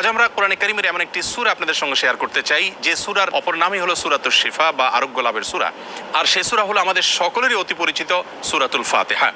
আজ আমরা কোরআনে কারিমের এমন একটি সুর আপনাদের সঙ্গে শেয়ার করতে চাই। যে সুরার অপর নামই হলো সুরাতুল শিফা বা আরোগ্য লাভের সুরা। আর সে সুরা হলো আমাদের সকলেরই অতি পরিচিত সুরাতুল ফাতেহা।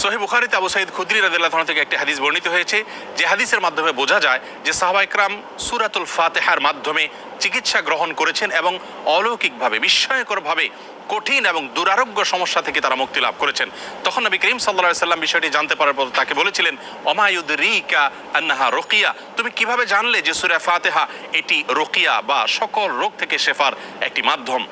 সোহে বুখারিতে আবু সাইদ খুদ্রি রাদিল্লাহ থেকে একটি হাদিস বর্ণিত হয়েছে। যে হাদিসের মাধ্যমে বোঝা যায় যে সাহবা ইকরাম সুরাতুল ফাতেহার মাধ্যমে চিকিৎসা গ্রহণ করেছেন এবং অলৌকিকভাবে, বিস্ময়করভাবে কঠিন এবং দুরারোগ্য সমস্যা থেকে তারা মুক্তি লাভ করেছেন। তখন নবী করিম সাল্লা সাল্লাম বিষয়টি জানতে পারার পর তাকে বলেছিলেন অমায়ুদ রিকা আন্নাহা রোকিয়া? তুমি কীভাবে জানলে যে সুরা ফাতেহা এটি রোকিয়া বা সকল রোগ থেকে শেফার একটি মাধ্যম?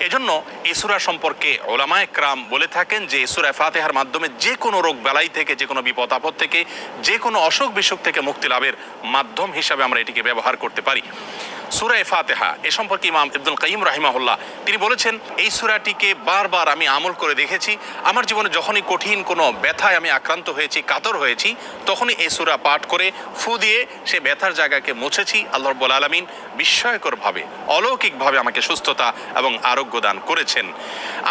এজন্য এই সুরা সম্পর্কে ওলামায় ক্রাম বলে থাকেন যে, সুরা ফাতেহার মাধ্যমে যে কোনো রোগ বেলাই থেকে যে কোনো বিপদ আপদ থেকে যে কোনো অসুখ বিসুখ থেকে মুক্তি লাভের মাধ্যম হিসাবে আমরা এটিকে ব্যবহার করতে পারি। সুরায় ফাতেহা, এ সম্পর্কে ইমাম ইবদুল কাইম রাহিমাহুল্লাহ, তিনি বলেছেন, এই সুরাটিকে বারবার আমি আমল করে দেখেছি। আমার জীবনে যখনই কঠিন কোনো ব্যথায় আমি আক্রান্ত হয়েছি, কাতর হয়েছি, তখনই এই সুরা পাঠ করে ফু দিয়ে সে ব্যথার জায়গাকে মুছেছি। আল্লাহ রব্বুল আলমিন বিস্ময়করভাবে, অলৌকিকভাবে আমাকে সুস্থতা এবং আরোগ্য দান করেছেন।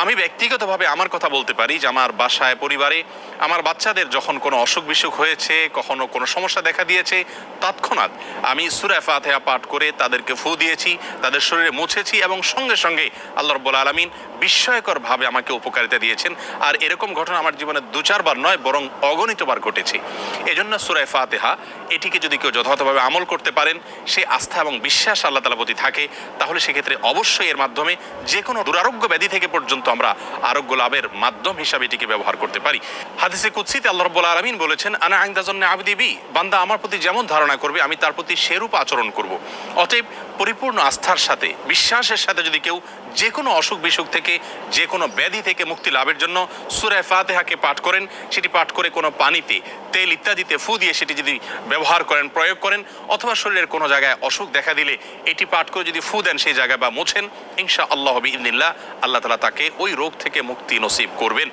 আমি ব্যক্তিগতভাবে আমার কথা বলতে পারি যে, আমার বাসায়, পরিবারে আমার বাচ্চাদের যখন কোনো অসুখ বিসুখ হয়েছে, কখনো কোনো সমস্যা দেখা দিয়েছে, তৎক্ষণাৎ আমি সুরা ফাতেহা পাঠ করে তাদেরকে ফু দিয়েছি তাদের শরীরে মুছেছি এবং সঙ্গে সঙ্গে আল্লাহ রব্বুল আলমিন বিস্ময়করভাবে আমাকে উপকারিতা দিয়েছেন। আর এরকম ঘটনা আমার জীবনে দু চারবার নয়, বরং অগণিতবার ঘটেছে। এজন্য সুরায় ফাতেহা, এটিকে যদি কেউ যথাযথভাবে আমল করতে পারেন, সে আস্থা এবং বিশ্বাস আল্লাহ তালা প্রতি থাকে, তাহলে সেক্ষেত্রে অবশ্যই এর মাধ্যমে যে কোনো দুরারোগ্য ব্যাধি থেকে পর্যন্ত আমরা আরোগ্য লাভের মাধ্যম হিসাবে এটিকে ব্যবহার করতে পারি। হাদিসে কুৎসিতে আল্লাহ রব্বুল আলমিন বলেছেন, আনা আইন্দাজন্য আবদিবি বান্দা আমার প্রতি যেমন ধারণা করবে, আমি তার প্রতি সেরূপ আচরণ করব। অতএব পরিপূর্ণ আস্থার সাথে, বিশ্বাসের সাথে যদি কেউ যে কোনো অসুখ বিসুখ থেকে যে কোনো ব্যাধি থেকে মুক্তি লাভের জন্য সুরায় ফাতেহাকে পাঠ করেন। সেটি পাঠ করে কোনো পানিতে তেল ইত্যাদিতে ফু দিয়ে সেটি যদি ব্যবহার করেন, প্রয়োগ করেন, অথবা শরীরের কোনো জায়গায় অসুখ দেখা দিলে এটি পাঠ করে যদি ফু দেন সেই জায়গায় বা মোছেন ইনশা আল্লাহ ইন্দিল্লাহ আল্লাহ তালা তাকে ওই রোগ থেকে মুক্তি নসিব করবেন।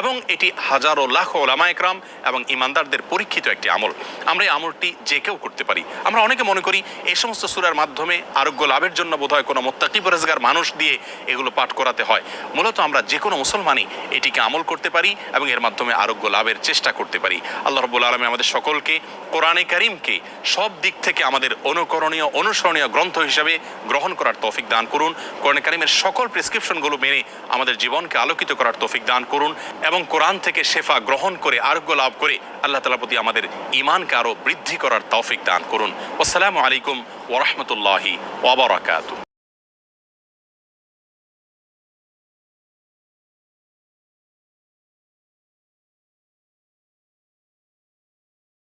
এবং এটি হাজারো লাখ ওলামা একরাম এবং ইমানদারদের পরীক্ষিত একটি আমল। আমরা এই আমলটি যে কেউ করতে পারি। আমরা অনেকে মনে করি, এই সমস্ত সুরার মাধ্যমে আরোগ্য লাভের জন্য বোধহয় কোনো মোত্তাকি পরেজগার মানুষ দিয়ে এগুলো পাঠ করাতে হয়। মূলত আমরা যে কোনো মুসলমানই এটিকে আমল করতে পারি এবং এর মাধ্যমে আরোগ্য লাভের চেষ্টা করতে পারি। আল্লাহ রব্বুল আলমী আমাদের সকলকে কোরআনে করিমকে সব দিক থেকে আমাদের অনুকরণীয়, অনুসরণীয় গ্রন্থ হিসাবে গ্রহণ করার তৌফিক দান করুন। কোরআনে কারিমের সকল প্রেসক্রিপশনগুলো মেনে আমাদের জীবনকে আলোকিত করার তৌফিক দান করুন এবং কোরআন থেকে শেফা গ্রহণ করে, আরোগ্য লাভ করে আল্লাহ তালা প্রতি আমাদের ইমানকে আরও বৃদ্ধি করার তৌফিক দান করুন। আসসালামু আলাইকুম ওরহমতুল্লাহি ওবরাকাতু